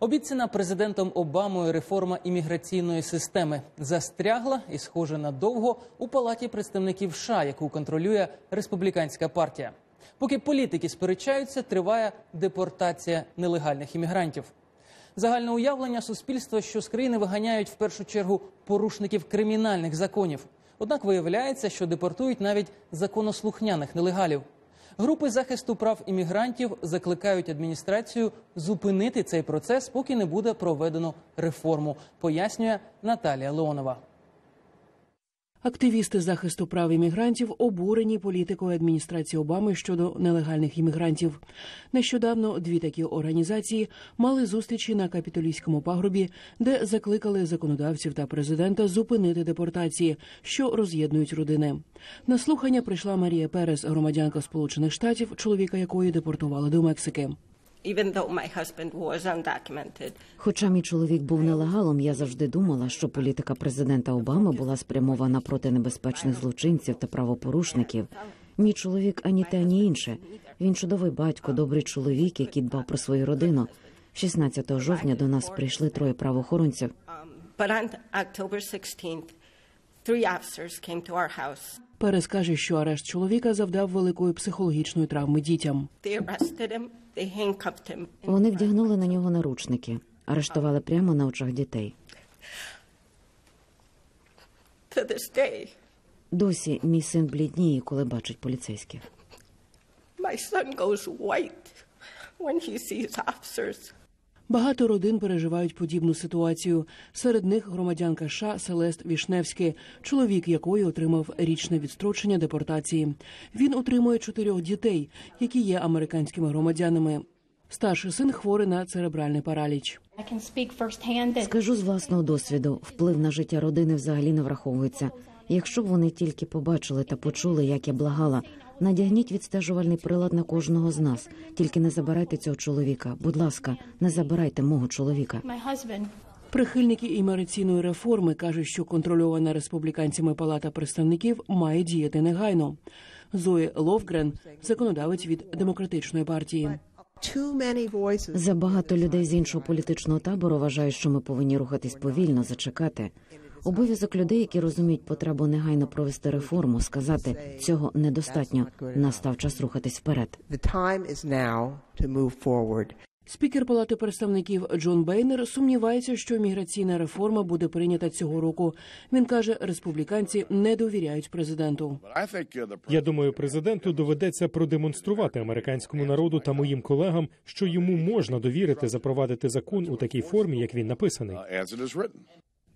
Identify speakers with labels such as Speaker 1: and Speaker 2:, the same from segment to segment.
Speaker 1: Обіцяна президентом Обамою реформа імміграційної системи застрягла і, схоже на довго, у палаті представників США, яку контролює республіканська партія. Поки політики сперечаються, триває депортація нелегальних іммігрантів. Загальне уявлення суспільства, що з країни виганяють в першу чергу порушників кримінальних законів. Однак виявляється, що депортують навіть законослухняних нелегалів. Групи захисту прав іммігрантів закликають адміністрацію зупинити цей процес, поки не буде проведено реформу, пояснює Наталія Леонова.
Speaker 2: Активісти захисту прав іммігрантів обурені політикою адміністрації Обами щодо нелегальних іммігрантів. Нещодавно дві такі організації мали зустрічі на капітолійському пагорбі, де закликали законодавців та президента зупинити депортації, що роз'єднують родини. На слухання прийшла Марія Перес, громадянка Сполучених Штатів, чоловіка якої депортували до Мексики.
Speaker 3: Хоча мій чоловік був нелегалом, я завжди думала, що політика президента Обами була спрямована проти небезпечних злочинців та правопорушників. Мій чоловік ані те, ані інше. Він чудовий батько, добрий чоловік, який дбав про свою родину. 16 жовтня до нас прийшли троє правоохоронців.
Speaker 4: Um, but on October 16th, three officers came to our house.
Speaker 2: Перес каже, що арешт чоловіка завдав великої психологічної травми дітям.
Speaker 3: Вони вдягнули на нього наручники, арештували прямо на очах дітей. Досі мій син блідніє, коли бачить поліцейських.
Speaker 2: Багато родин переживають подібну ситуацію. Серед них громадянка США Селест Вішневський, чоловік якої отримав річне відстрочення депортації. Він утримує чотирьох дітей, які є американськими громадянами. Старший син хворий на церебральний параліч.
Speaker 3: Скажу з власного досвіду, вплив на життя родини взагалі не враховується. Якщо б вони тільки побачили та почули, як я благала, надягніть відстежувальний прилад на кожного з нас. Тільки не забирайте цього чоловіка. Будь ласка, не забирайте мого чоловіка.
Speaker 2: Прихильники імміграційної реформи кажуть, що контрольована республіканцями палата представників має діяти негайно. Зої Ловгрен, законодавець від демократичної партії.
Speaker 3: Забагато людей з іншого політичного табору вважають, що ми повинні рухатись повільно, зачекати. Обов'язок людей, які розуміють потребу негайно провести реформу, сказати цього недостатньо. Настав час рухатись вперед.
Speaker 2: Спікер Палати представників Джон Бейнер сумнівається, що міграційна реформа буде прийнята цього року. Він каже, республіканці не довіряють президенту.
Speaker 5: Я думаю, президенту доведеться продемонструвати американському народу та моїм колегам, що йому можна довірити запровадити закон у такій формі, як він написаний.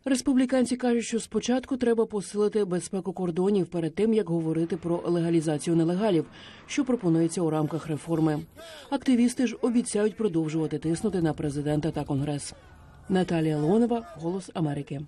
Speaker 2: Республіканці кажуть, що спочатку треба посилити безпеку кордонів перед тим, як говорити про легалізацію нелегалів, що пропонується у рамках реформи. Активісти ж обіцяють продовжувати тиснути на президента та конгрес. Наталія Леонова, Голос Америки.